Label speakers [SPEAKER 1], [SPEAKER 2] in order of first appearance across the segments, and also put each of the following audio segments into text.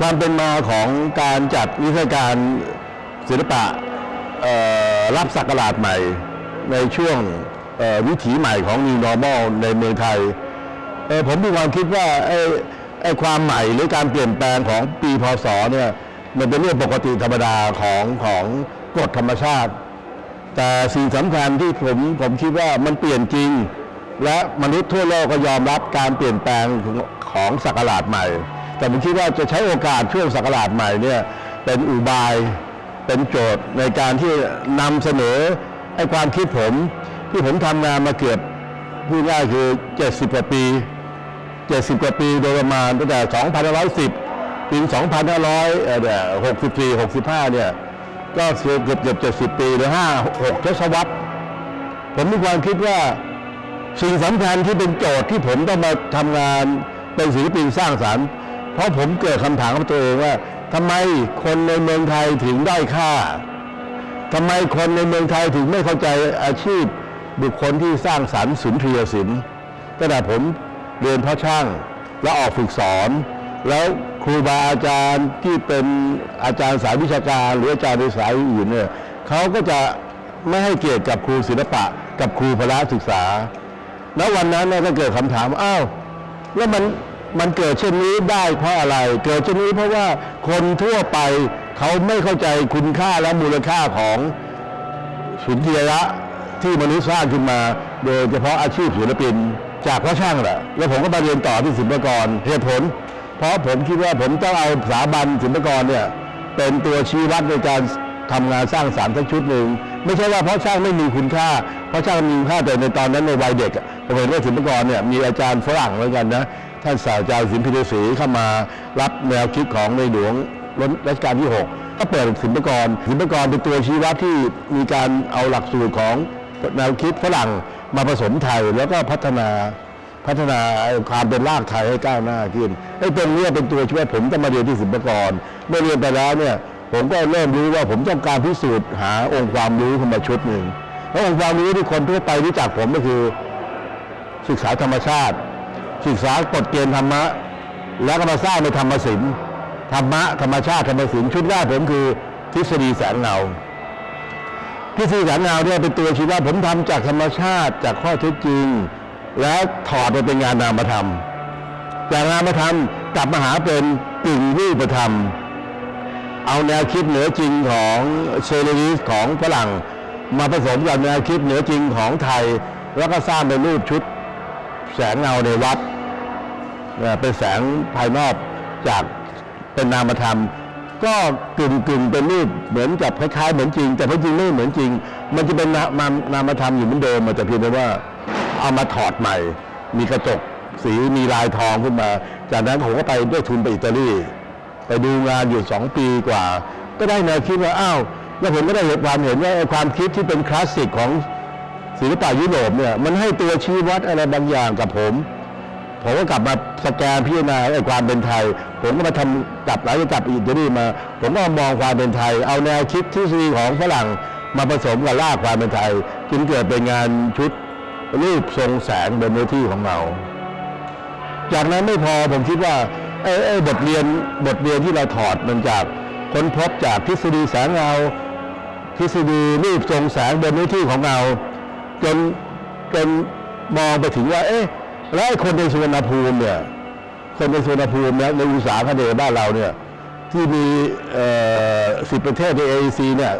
[SPEAKER 1] ความเป็นมาของการจัดนิทรรศการศิลปะรับสักราชใหม่ ในช่วงวิถีใหม่ของ New Normal ในเมืองไทย ผมมีความคิดว่าไอ้ไอ้ความใหม่หรือการเปลี่ยนแปลงของปีพศเนี่ยมันเป็นเรื่องปกติธรรมดาของของกฎธรรมชาติ แต่สิ่งสำคัญที่ผมผมคิดว่ามันเปลี่ยนจริง และมนุษย์ทั่วโลกก็ยอมรับการเปลี่ยนแปลงของศักราชใหม่ แต่ผมคิดว่าจะใช้โอกาสช่วงศักราชใหม่เนี่ยเป็นอุบายเป็นโจทย์ในการที่นำเสนอไอ้ความคิดผม ที่ผมทำงานมาเกือบพูดง่ายคือ 70 กว่าปี 70 กว่าปีโดยประมาณตั้งแต่ 2510 ถึง 2564 65 เนี่ย ก็เกือบเกือบเกือบ70 ปีหรือ 5 6 ทศวรรษผมมีความคิดว่าสิ่งสำคัญที่เป็นโจทย์ที่ผมต้องมาทำงานเป็นศิลปินสร้างสรรค์ เพราะผมเกิดคำถามกับตัวเองว่าทำไมคนในเมืองไทยถึงได้ค่าทำไมคนในเมืองไทยถึงไม่เข้าใจอาชีพ บุคคลที่สร้างสรรค์สุนทรียศิลป์ตั้งแต่ผมเรียนพาะช่างแล้วออกฝึกสอน แล้วครูบาอาจารย์ที่เป็นอาจารย์สายวิชาการ หรืออาจารย์ในสายอื่นเนี่ยเขาก็จะไม่ให้เกียรติกับครูศิลปะ กับครูพละศึกษา แล้ววันนั้นเนี่ยก็เกิดคำถามอ้าวแล้วมัน มันเกิดเช่นนี้ได้เพราะอะไร เกิดเช่นนี้เพราะว่าคนทั่วไปเขาไม่เข้าใจคุณค่าและมูลค่าของสุนทรียะที่มนุษย์สร้างขึ้นมา โดยเฉพาะอาชีพศิลปิน จากพ่อช่างแหละแล้วผมก็มาเรียนต่อที่ศิลปากรเหตุผล เพราะผมคิดว่าผมต้องเอาสถาบันศิลปากรเนี่ยเป็นตัวชี้วัดในการทำงานสร้างสรรค์สักชุดหนึ่งไม่ใช่ว่าเพราะช่างไม่มีคุณค่า เพราะช่างมีคุณค่าแต่ในตอนนั้นในวัยเด็กผมเห็นว่าศิลปากรเนี่ยมีอาจารย์ฝรั่งเหมือนกันนะ ท่านศาสตราจารย์สินพิเดศรีเข้ามารับแนวคิดของในหลวงรัชกาลที่ 6 ก็เปิดศิลปกรศิลปกรเป็นตัวชี้วัดที่มีการเอาหลักสูตรของแนวคิดฝรั่งมาผสมไทยแล้วก็พัฒนาพัฒนาความเป็นรากไทยให้ก้าวหน้าขึ้นไอ้ตรงเนี้ยเป็นตัวช่วยผมจะมาเรียนที่ศิลปกรเมื่อเรียนไปแล้วเนี่ยผมก็เริ่มรู้ว่าผมต้องการพิสูจน์หาองค์ความรู้ขึ้นมาชุดหนึ่งแล้วองค์ความรู้ที่คนทั่วไปรู้จักผมก็คือศึกษาธรรมชาติ ศึกษากฎเกณฑ์ธรรมะ แล้วก็มาสร้างในธรรมศิลป์ธรรมะธรรมชาติธรรมศิลป์ชุดแรกผมคือทฤษฎีแสงเงาทฤษฎีแสงเงาเนี่ยเป็นตัวชี้ว่าผมทำจากธรรมชาติจากข้อเท็จจริง แล้วถอดมาเป็นงานนามธรรม จากนามธรรมกลับมาหาเป็นกึ่งรูปธรรม เอาแนวคิดเหนือจริงของเชลลิสของฝรั่งมาผสมกับแนวคิดเหนือจริงของไทย แล้วก็สร้างเป็นรูปชุด แสงเงาในวัดเป็นแสงภายนอกจากเป็นนามธรรม ก็กึ่งกึ่งๆเป็นรูปเหมือนกับคล้ายๆเหมือนจริง แต่พจริงไม่เหมือนจริง มันจะเป็นนามนามธรรมอยู่เหมือนเดิมมันจะเพียงแต่ว่าเอามาถอดใหม่ มีกระจกสีมีลายทองขึ้นมา จากนั้นผมก็ไปด้วยทุนไปอิตาลีไปดูงานอยู่สองปีกว่า ก็ได้แนวคิดว่าอ้าวแล้วผมก็ได้เห็นความเห็นว่าความคิดที่เป็นคลาสสิกของ ศิลปะยุโรปเนี่ยมันให้ตัวชี้วัดอะไรบางอย่างกับผม ผมก็กลับมาสแกนพิจารณาไอ้ความเป็นไทย ผมก็มาทำกลับหลังจากกลับอิตาลีมา ผมก็มองความเป็นไทย เอาแนวคิดทฤษฎีของฝรั่งมาผสมกับรากความเป็นไทย จึงเกิดเป็นงานชุดรูปทรงแสงบนเนื้อที่ของเรา จากนั้นไม่พอผมคิดว่าไอ้ไอ้บทเรียนบทเรียนที่เราถอดมันจากค้นพบจากทฤษฎีแสงเงาทฤษฎีรูปทรงแสงบนเนื้อที่ของเรา จนจนมองไปถึงว่า เอ๊ะแล้วไอ้คนในสุวรรณภูมิเนี่ย คนในสุวรรณภูมิเนี่ยในอุตสาหคเนย์บ้านเราเนี่ย ที่มีสิบประเทศใน AEC เนี่ย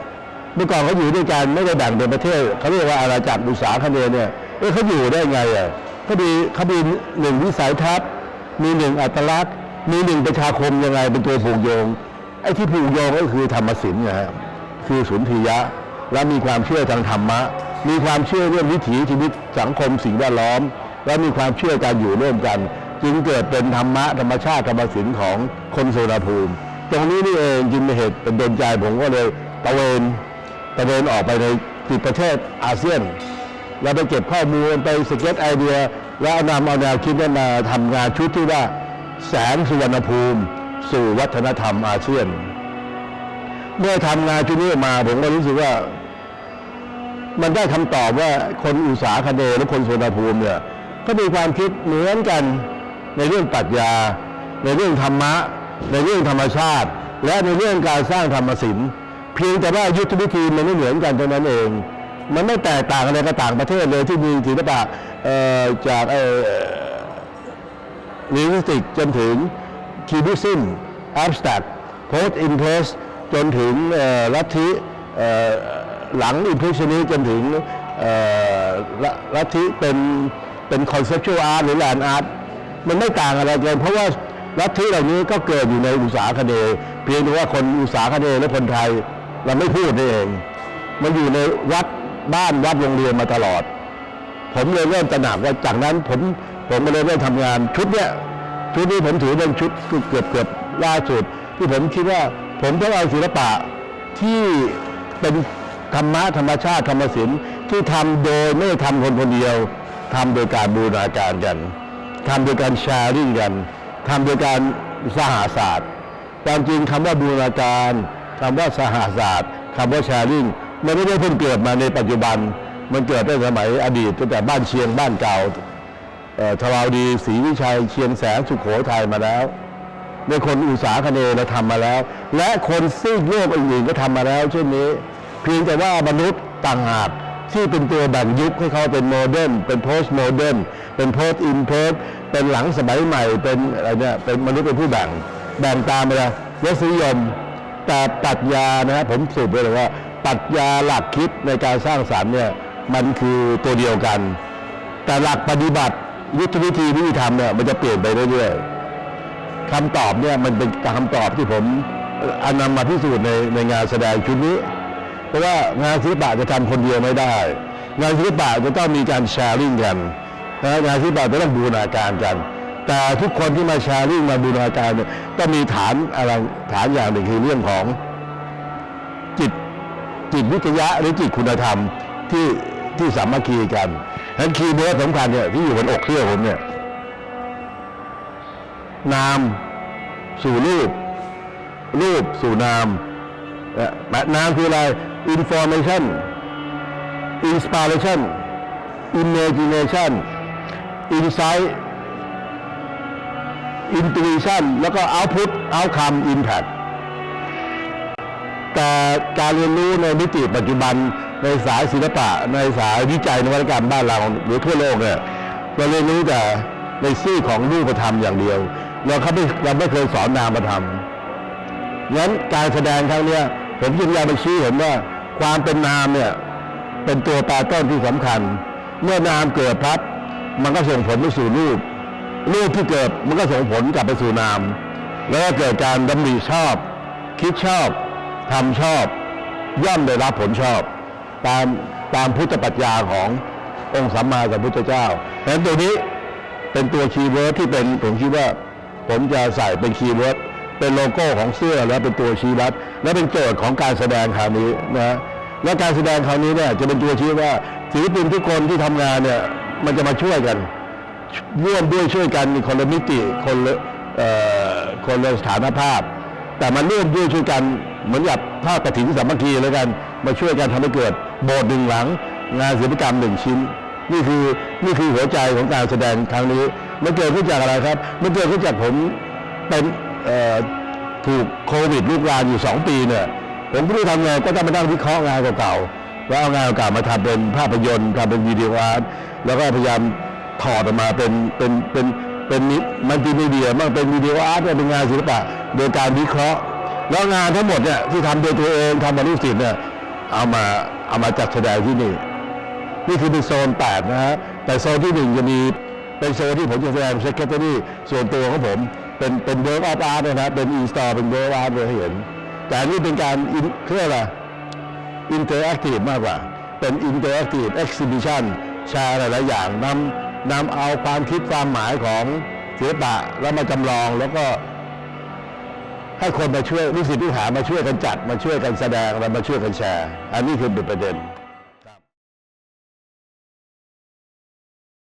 [SPEAKER 1] เมื่อก่อนเขาอยู่ด้วยกันไม่ได้แบ่งเป็นประเทศเขาเรียกว่าอาณาจักรอุตสาหคเนย์เนี่ยเอ๊ะเขาอยู่ได้ไงอะเขามีเขามีหนึ่งวิสัยทัศน์มีหนึ่งอัตลักษณ์ มีหนึ่งประชาคมยังไงเป็นตัวผูกโยง ไอ้ที่ผูกโยงก็คือธรรมศิลป์นะฮะคือสุนทรียะ และมีความเชื่อทางธรรมะ มีความเชื่อเรื่องวิถีชีวิตสังคมสิ่งแวดล้อม และมีความเชื่อการอยู่ร่วมกัน จึงเกิดเป็นธรรมะธรรมชาติธรรมศิลป์ของคนโซนาภูมิ ตรงนี้นี่เองจึงเป็นเหตุเป็นดลใจผมก็เลยตะเวนตะเวนออกไปในสิบประเทศอาเซียนเราไปเก็บข้อมูลไปสเก็ตไอเดีย แล้วเอนำเอาแนวคิดนั้นมาทำงานชุดที่ว่าแสงสุวรรณภูมิ สู่วัฒนธรรมอาเซียน เมื่อทำงานชุดนี้มาผมก็รู้สึกว่า มันได้คำตอบว่าคนอุตสาคเนย์และคนสุวรรภูมิเนี่ยก็มีความคิดเหมือนกันในเรื่องปรัชญา ในเรื่องธรรมะ ในเรื่องธรรมชาติ และในเรื่องการสร้างธรรมศิลป์เพียงแต่ว่ายุทธวิธีมันไม่เหมือนกันเท่านั้นเอง มันไม่แตกต่างอะไรกับต่างประเทศเลยที่มีศิลปะจากลิลิสติกจนถึงคิวบิซึมแอบสแต็กโพสต์อินเพรสจนถึงลัทธิ หลังอิมเพรสชันนี้จนถึงลัทธิเป็นเป็นคอนเซปชวลอาร์ตหรือแลนด์อาร์ตมันไม่ต่างอะไรกันเพราะว่าลัทธิเหล่านี้ก็เกิดอยู่ในอุตสาหคเนย์เพียงแต่ว่าคนอุตสาหคเนย์และคนไทยเราไม่พูดเอง มันอยู่ในวัดบ้านวัดโรงเรียนมาตลอด ผมเลยเริ่มตระหนักว่าจากนั้นผมผมก็เลยเริ่มทำงานชุดเนี้ยชุดนี้ผมถือเป็นชุดเกือบเกือบล่าสุด ที่ผมคิดว่าผมต้องเอาศิลปะที่เป็น ธรรมะธรรมชาติธรรมศิลป์ที่ทำโดยไม่ได้ทำคนคนเดียวทำโดยการบูรณาการกันทำโดยการแชร์ริ่งกันทำโดยการสหาศาสตร์ความจริงคำว่าบูรณาการคำว่าสหาศาสตร์คำว่าแชร์ริ่งมันไม่ได้เพิ่งเกิดมาในปัจจุบัน มันเกิดตั้งแต่สมัยอดีตตั้งแต่บ้านเชียงบ้านเก่าทวารดีศรีวิชัยเชียงแสนสุขโขทัยมาแล้วในคนอุตสาคเนเราทำมาแล้ว และคนซีกโลกอื่นๆก็ทำมาแล้ว เช่นนี้ เพียงแต่ว่ามนุษย์ต่างหากที่เป็นตัวแบ่งยุคให้เขาเป็นโมเดิร์นเป็นโพสต์โมเดิร์นเป็นโพสต์อินเพสเป็นหลังสมัยใหม่ เป็นอะไรเนี่ยเป็นมนุษย์เป็นผู้แบ่ง แบ่งตามไปเลยรสนิยมแต่ปรัชญานะฮะผมสืบไปเลยว่าปรัชญาหลักคิดในการสร้างสรรค์เนี่ยมันคือตัวเดียวกัน แต่หลักปฏิบัติยุทธวิธีวิธีทำเนี่ยมันจะเปลี่ยนไปเรื่อยๆคำตอบเนี่ยมันเป็นคำตอบที่ผมอนำมาพิสูจน์ในในงานแสดงชุดนี้ เพราะว่างานศิลปะจะทำคนเดียวไม่ได้ งานศิลปะจะต้องมีการแชร์ริ่งกันนะงานศิลปะจะต้องบูรณาการกัน แต่ทุกคนที่มาแชร์ริ่งมาบูรณาการเนี่ยต้องมีฐานอะไรฐานอย่างหนึ่งคือเรื่องของจิตจิตวิทยะหรือจิตคุณธรรมที่ที่สามัคคีกันฉะนั้นคีย์เวิร์สำคัญเนี่ยที่อยู่บนอกเสื้อผมเนี่ยนามสู่รูป รูปสู่นามเอ่อนามคืออะไร information inspiration imagination insight intuition แล้วก็ output outcome impact แต่การเรียนรู้ในมิติปัจจุบันในสายศิลปะ ในสายวิจัยนวัตกรรมบ้านเราหรือทั่วโลกเนี่ยเราเรียนรู้แต่ในซี่ของรูปธรรมอย่างเดียว เราเขาไม่เราไม่เคยสอนนามธรรมงั้นการแสดงครั้งเนี้ย ผมจึงอยากไปชี้เห็นว่า ความเป็นนามเนี่ยเป็นตัวแปรต้นที่สำคัญ เมื่อนามเกิดพับมันก็ส่งผลไปสู่รูป รูปที่เกิดมันก็ส่งผลกลับไปสู่นาม แล้วก็เกิดการดำริชอบ คิดชอบทำชอบ ย่อมได้รับผลชอบ ตามตามพุทธปรัชญาขององค์สัมมาสัมพุทธเจ้าเพราะฉะนั้นตัวนี้เป็นตัวคีย์เวิร์ดที่เป็นผมคิดว่า ผมจะใส่เป็นคีย์เวิร์ด เป็นโลโก้ของเสื้อและเป็นตัวชี้วัดและเป็นโจทย์ของการแสดงคราวนี้นะและการแสดงคราวนี้เนี่ยจะเป็นตัวชี้ว่าศิลปินทุกคนที่ทำงานเนี่ยมันจะมาช่วยกันร่วมด้วยช่วยกันคนละมิติคนละเอ่อคนละสถานภาพ แต่มันร่วมด้วยช่วยกันเหมือนกับภาพกระถิ่นสามัคคีแล้วกันมาช่วยกันทำให้เกิดโบสถ์หนึ่งหลัง งานศิลปกรรมหนึ่งชิ้น นี่คือนี่คือหัวใจของการแสดงครั้งนี้มันเกิดขึ้นจากอะไรครับ มันเกิดขึ้นจากผมเป็น ถูกโควิดลูกรานอยู่สองปีเนี่ยผมไม่รู้ทำไงก็ต้องมานั่งวิเคราะห์งานเก่าๆแล้วเอางานเก่ามาทำเป็นภาพยนตร์ทำเป็นวิดีโออาร์ตแล้วก็พยายามถอดออกมาเป็นเป็นเป็นเป็นมัลติมีเดียมั่งเป็นวิดีโออาร์ตเป็นงานศิลปะ โดยการวิเคราะห์ แล้วงานทั้งหมดเนี่ยที่ทำโดยตัวเองทำมาลูกศิษย์เนี่ยเอามาเอามาจัดแสดงที่นี่ นี่คือเป็นโซน8นะฮะแต่โซนที่ 1 จะมีเป็นโซนที่ผมจะแสดงเซ c เ e อรี่ส่วนตัวของผม เป็นเป็นเวิร์กออฟอาร์ตนะฮะเป็นอินสตอลเป็นเวิร์กอาร์ตเลยเห็น แต่นนี้เป็นการเครื่องอะไรอินเตอร์แอคทีฟมากกว่า เป็นอินเตอร์แอคทีฟเอ็กซิบิชันแชร์หลายๆอย่างนำนำเอาความคิดความหมายของศิลปะแล้วมาจำลองแล้วก็ให้คนมาช่วยนิสิตผู้หามาช่วยกันจัด มาช่วยกันแสดง แล้วมาช่วยกันแชร์ อันนี้คือเป็นประเด็น